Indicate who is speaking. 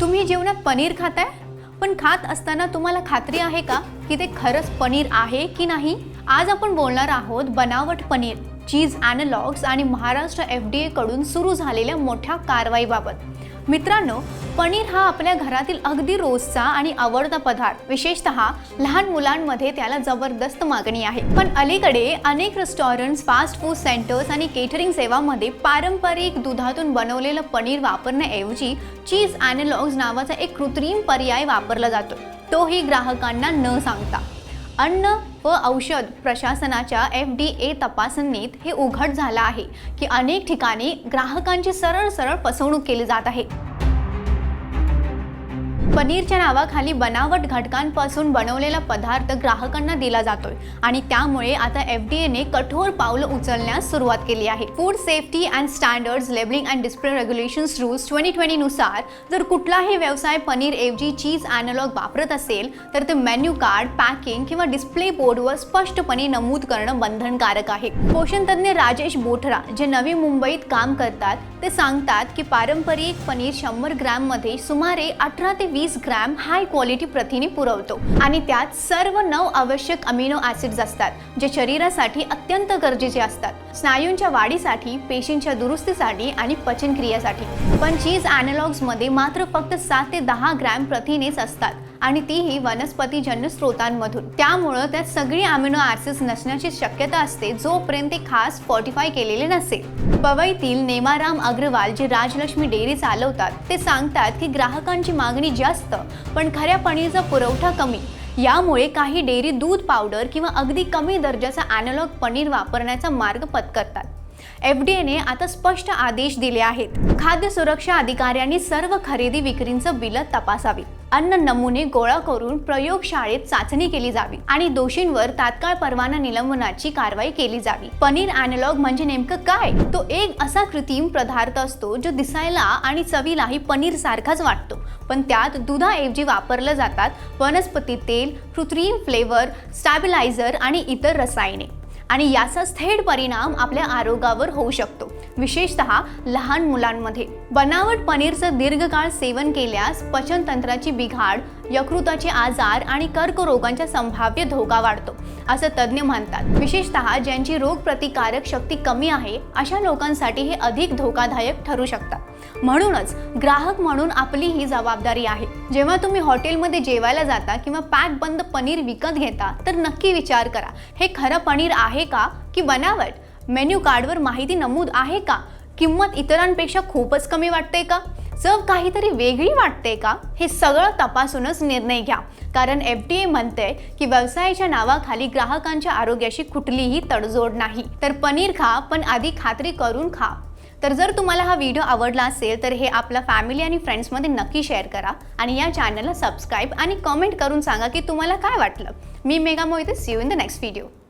Speaker 1: तुम्ही जेवणात पनीर खाताय? पण खात असताना तुम्हाला खात्री आहे का की ते खरंच पनीर आहे की नाही? आज आपण बोलणार आहोत बनावट पनीर चीज ॲनलॉग्स आणि महाराष्ट्र एफ डी एकडून सुरू झालेल्या मोठ्या कारवाईबाबत. मित्रांनो पनीर हा आपल्या घरातील अगदी रोजचा आणि आवडता पदार्थ. विशेषतः लहान मुलांमध्ये त्याला जबरदस्त मागणी आहे. पण अलीकडे अनेक रेस्टॉरंट्स फास्ट फूड सेंटर्स आणि केटरिंग सेवामध्ये पारंपरिक दुधातून बनवलेलं पनीर वापरण्याऐवजी चीज अॅनलॉग्स नावाचा एक कृत्रिम पर्याय वापरला जातो. तोही ग्राहकांना न सांगता. अन्न व औषध प्रशासनाच्या एफ डी ए तपासणीत हे उघड झालं आहे की अनेक ठिकाणी ग्राहकांची सरळ सरळ फसवणूक केली जात आहे. पनीरच्या नावाखाली बनावट घटकांपासून बनवलेला पदार्थ ग्राहकांना दिला जातोय. आणि त्यामुळे आता एफ डी एने कठोर पावलं उचलण्यास सुरुवात केली आहे. Food safety and standards labelling and display regulations rules twenty ट्वेंटीनुसार जर कुठलाही व्यवसाय पनीर ऐवजी चीज अॅनलॉग वापरत असेल तर ते मेन्यू कार्ड पॅकिंग किंवा डिस्प्ले बोर्डवर स्पष्टपणे नमूद करणं बंधनकारक आहे. पोषण तज्ज्ञ राजेश बोठरा जे नवी मुंबईत काम करतात ते सांगतात की पारंपरिक पनीर शंभर ग्रॅममध्ये सुमारे अठरा ते वीस ग्रॅम हाय क्वालिटी प्रथिने पुरवतो. आणि त्यात सर्व नऊ आवश्यक अमिनो ॲसिड्स असतात जे शरीरासाठी अत्यंत गरजेचे असतात. स्नायूंच्या वाढीसाठी पेशींच्या दुरुस्तीसाठी आणि पचनक्रियेसाठी. पण चीज अॅनलॉग्समध्ये मात्र फक्त सात ते दहा ग्रॅम प्रथिनेच असतात. आणि तीही वनस्पतीजन्य स्रोतांमधून. त्यामुळं त्यात सगळी अमिनो ॲसिड्स नसण्याची शक्यता असते जोपर्यंत ते खास फॉर्टिफाय केलेले नसेल. पवईतील नेमाराम अग्रवाल जे राजलक्ष्मी डेअरी चालवतात ते सांगतात की ग्राहकांची मागणी जास्त पण खऱ्या पनीरचा पुरवठा कमी. यामुळे काही डेअरी दूध पावडर किंवा अगदी कमी दर्जाचा ॲनलॉग पनीर वापरण्याचा मार्ग पत्करतात. एफ डी एने आता स्पष्ट आदेश दिले आहेत. खाद्य सुरक्षा अधिकाऱ्यांनी सर्व खरेदी विक्रींचं बिलं तपासावी अन्न नमुने गोळा करून प्रयोगशाळेत चाचणी केली जावी आणि दोषींवर तात्काळ परवाना निलंबनाची कारवाई केली जावी. पनीर ॲनलॉग म्हणजे नेमकं काय? तो एक असा कृत्रिम पदार्थ असतो जो दिसायला आणि चवीलाही पनीर सारखाच वाटतो. पण त्यात दुधाऐवजी वापरलं जातात वनस्पती तेल कृत्रिम फ्लेवर स्टॅबिलायझर आणि इतर रसायने. आणि याचा थेट परिणाम आपल्या आरोग्यावर होऊ शकतो. विशेषतः लहान मुलांमध्ये. बनावट पनीरचं दीर्घकाळ सेवन केल्यास पचनतंत्राची बिघाड यकृताचे आजार आणि कर्करोगांचा संभाव्य धोका वाढतो असं तज्ज्ञ म्हणतात. विशेषतः ज्यांची रोगप्रतिकारक शक्ती कमी आहे अशा लोकांसाठी हे अधिक धोकादायक ठरू शकतात. म्हणूनच ग्राहक म्हणून आपली ही जबाबदारी आहे. जेव्हा तुम्ही हॉटेलमध्ये जेवायला जाता किंवा पॅक बंद पनीर विकत घेता तर नक्की विचार करा हे खरं पनीर आहे का? की बनावट? मेन्यू कार्डवर माहिती नमूद आहे का? किंमत इतरांपेक्षा खूपच कमी वाटते का? चव काहीतरी वेगळी वाटते का? हे सगळं तपासूनच निर्णय घ्या. कारण एफ डी ए म्हणते की व्यवसायाच्या नावाखाली ग्राहकांच्या आरोग्याशी कुठलीही तडजोड नाही. तर पनीर खा पण आधी खात्री करून खा. तर जर तुम्हाला हा व्हिडिओ आवडला असेल तर हे आपल्या फॅमिली आणि फ्रेंड्समध्ये नक्की शेअर करा आणि या चॅनलला सबस्क्राईब आणि कमेंट करून सांगा की तुम्हाला काय वाटलं. मी Megha Mohite. See you in the next video